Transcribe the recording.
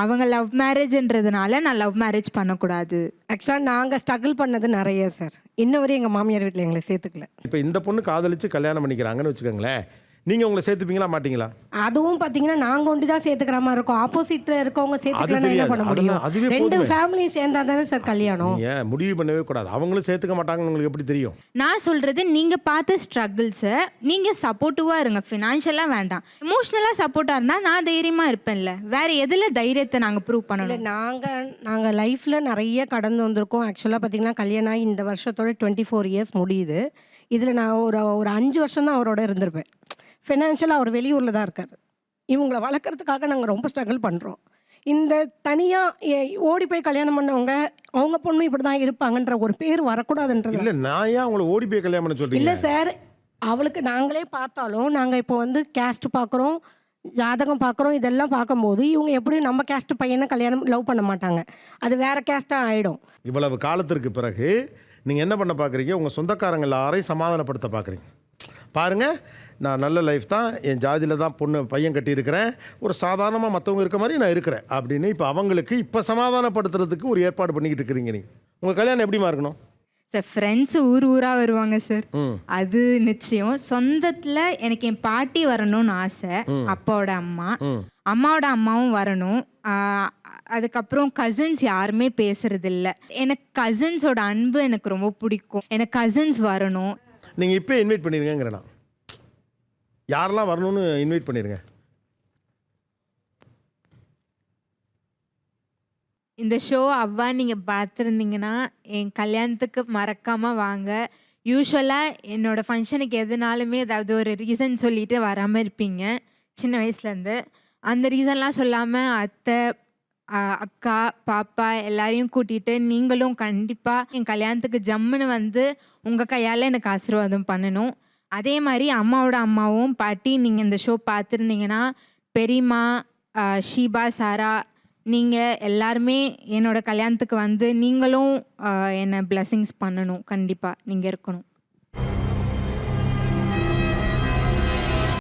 அவங்க லவ் மேரேஜ்ன்றதுனால நான் love marriage பண்ணக்கூடாது. ஆக்சுவலாக நாங்கள் ஸ்ட்ரகிள் பண்ணது நிறைய சார் இன்ன வரையும் எங்கள் மாமியார் வீட்டில் எங்களை சேர்த்துக்கல. இப்போ இந்த பொண்ணு காதலிச்சு கல்யாணம் பண்ணிக்கிறாங்கன்னு வச்சுக்கோங்களேன். நீங்கள் உங்களை சேர்த்துப்பீங்களா மாட்டீங்களா? அதுவும் பார்த்தீங்கன்னா நாங்கள் ஒண்டி தான் சேர்த்துக்கிற மாதிரி இருக்கும். ஆப்போசிட்டில் இருக்கவங்க சேர்த்துக்கலாம் என்ன. பண்ண முடியும்? ரெண்டு. ஃபேமிலியும் சேர்ந்தா தானே சார் கல்யாணம்? நீங்கள் முடிவு பண்ணவே கூடாது. அவங்களும் சேர்த்துக்க மாட்டாங்கன்னு உங்களுக்கு எப்படி தெரியும்? நான் சொல்றது நீங்க பார்த்த ஸ்ட்ரகிள்ஸை நீங்க சப்போர்ட்டிவா இருங்க. ஃபினான்ஷியலா வேண்டாம். எமோஷனலா சப்போர்ட்டா இருந்தா நான் தைரியமா இருப்பேன்ல. வேற எதுல தைரியத்தை நாங்க ப்ரூவ் இல்லை பண்ணணும் நாங்கள் நாங்கள் லைஃப்பில் நிறைய கடந்து வந்திருக்கோம். ஆக்சுவலாக பார்த்தீங்கன்னா கல்யாணம் ஆகி இந்த வருஷத்தோட டுவெண்ட்டி ஃபோர் இயர்ஸ் முடியுது. இதில் நான் ஒரு ஒரு அஞ்சு வருஷம் தான் அவரோட இருந்திருப்பேன். ஃபினான்ஷியலாக அவர் வெளியூரில் தான் இருக்கார். இவங்களை வளர்க்குறதுக்காக நாங்கள் ரொம்ப ஸ்ட்ரகிள் பண்ணுறோம் இந்த தனியாக ஓடி போய் கல்யாணம் பண்ணவங்க அவங்க பொண்ணும் இப்படி தான் இருப்பாங்கன்ற ஒரு பேர் வரக்கூடாதுன்றது இல்லை நான் ஏன் உங்களை ஓடி போய் கல்யாணம் பண்ண சொல்றீங்க? இல்லை சார் அவளுக்கு நாங்களே பார்த்தாலும் நாங்கள் இப்போ வந்து கேஸ்ட் பார்க்குறோம் ஜாதகம் பார்க்குறோம் இதெல்லாம் பார்க்கும்போது இவங்க எப்படியும் நம்ம கேஸ்ட் பையனை கல்யாணம் லவ் பண்ண மாட்டாங்க. அது வேற கேஸ்ட்டாக ஆகிடும் இவ்வளவு காலத்திற்கு பிறகு நீங்கள் என்ன பண்ண பார்க்குறீங்க உங்கள் சொந்தக்காரங்க எல்லாரையும் சமாதானப்படுத்த பார்க்குறீங்க பாருங்க நான் நல்ல லைஃப் தான் என் ஜாதியில் தான் பொண்ணு பையன் கட்டியிருக்கிறேன். ஒரு சாதாரணமாக மற்றவங்க இருக்க மாதிரி நான் இருக்கிறேன் அப்படின்னு இப்போ அவங்களுக்கு இப்போ சமாதானப்படுத்துறதுக்கு ஒரு ஏற்பாடு பண்ணிக்கிட்டு இருக்கிறீங்க நீங்கள் உங்கள் கல்யாணம் எப்படிமா இருக்கணும்? சார் ஃப்ரெண்ட்ஸ் ஊர் ஊரா வருவாங்க சார் அது நிச்சயம். சொந்தத்துல எனக்கு என் பாட்டி வரணும்னு ஆசை. அப்பாவோட அம்மா. அம்மாவோட அம்மாவும் வரணும். அதுக்கப்புறம் கசின்ஸ் யாருமே பேசுறது இல்ல எனக்கு கசின்ஸோட அன்பு எனக்கு ரொம்ப பிடிக்கும். எனக்கு கசின்ஸ் வரணும். நீங்கள் இப்போ இன்வைட் பண்ணிடுங்கிறேன் யாரெல்லாம் வரணும்னு இன்வைட் பண்ணிடுங்க இந்த ஷோ அவ்வா நீங்க பார்த்துருந்தீங்கன்னா என் கல்யாணத்துக்கு மறக்காம வாங்க. யூஸ்வலாக என்னோடய ஃபங்க்ஷனுக்கு எதுனாலுமே ஏதாவது ஒரு ரீசன் சொல்லிட்டு வராமல் இருப்பீங்க சின்ன வயசுலேருந்து அந்த ரீசன்லாம் சொல்லாமல் அத்தை அக்கா பாப்பா எல்லாரையும் கூட்டிகிட்டு நீங்களும் கண்டிப்பாக என் கல்யாணத்துக்கு ஜம்முன்னு வந்து உங்கள் கையால் எனக்கு ஆசீர்வாதம் பண்ணணும். அதே மாதிரி அம்மாவோட அம்மாவும் பாட்டி நீங்கள் இந்த ஷோ பார்த்துருந்தீங்கன்னா பெரியம்மா ஷீபா சாரா நீங்கள் எல்லாருமே என்னோட கல்யாணத்துக்கு வந்து நீங்களும் என்னை பிளஸ்ஸிங்ஸ் பண்ணணும். கண்டிப்பாக நீங்கள் இருக்கணும்.